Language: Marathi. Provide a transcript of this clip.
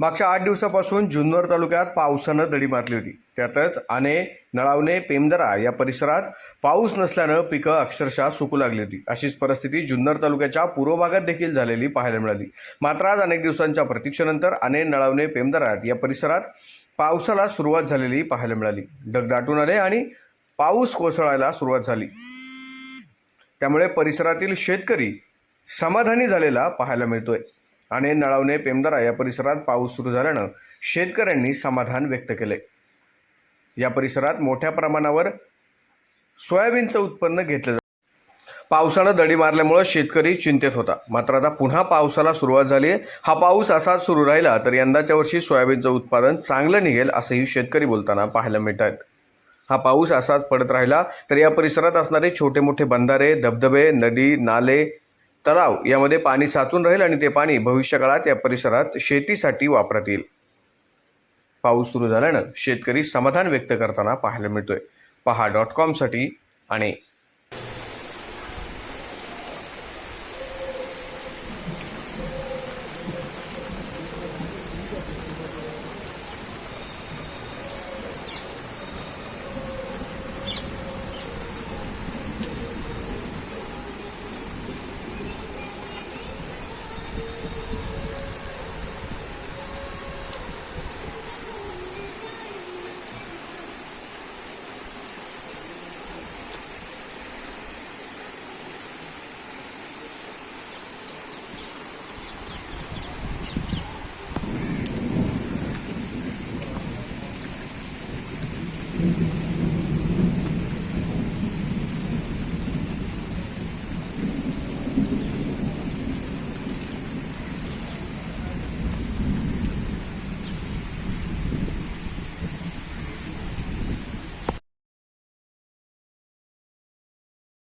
मागच्या आठ दिवसापासून जुन्नर तालुक्यात पावसानं दडी मारली होती. त्यातच आने नळावणे पेमदरा या परिसरात पाऊस नसल्यानं पिकं अक्षरशः सुकू लागली होती. अशीच परिस्थिती जुन्नर तालुक्याच्या पूर्व भागात देखील झालेली पाहायला मिळाली. मात्र आज अनेक दिवसांच्या प्रतीक्षेनंतर आने नळावणे पेमदरात या परिसरात पावसाला सुरुवात झालेली पाहायला मिळाली. ढग दाटून आले आणि पाऊस कोसळायला सुरुवात झाली. त्यामुळे परिसरातील शेतकरी समाधानी झालेला पाहायला मिळतोय. आणि नळावणे पेमदरा या परिसरात पाऊस सुरू झाल्यानं शेतकऱ्यांनी समाधान व्यक्त केले. या परिसरात मोठ्या प्रमाणावर सोयाबीनचं उत्पन्न घेतलं पावसानं दडी मारल्यामुळं शेतकरी चिंतेत होता. मात्र आता पुन्हा पावसाला सुरुवात झाली आहे. हा पाऊस असाच सुरू राहिला तर यंदाच्या वर्षी सोयाबीनचं उत्पादन चांगलं निघेल असंही शेतकरी बोलताना पाहायला मिळत आहेत हा पाऊस असाच पडत राहिला तर या परिसरात असणारे छोटे मोठे बंधारे धबधबे नदी नाले तलाव यामध्ये पाणी साचून राहील आणि ते पाणी भविष्यकाळात या परिसरात शेतीसाठी वापरात येईल. पाऊस सुरू झाल्यानं शेतकरी समाधान व्यक्त करताना पाहायला मिळतोय. पहा डॉट कॉमसाठी आणि Thank mm -hmm. you.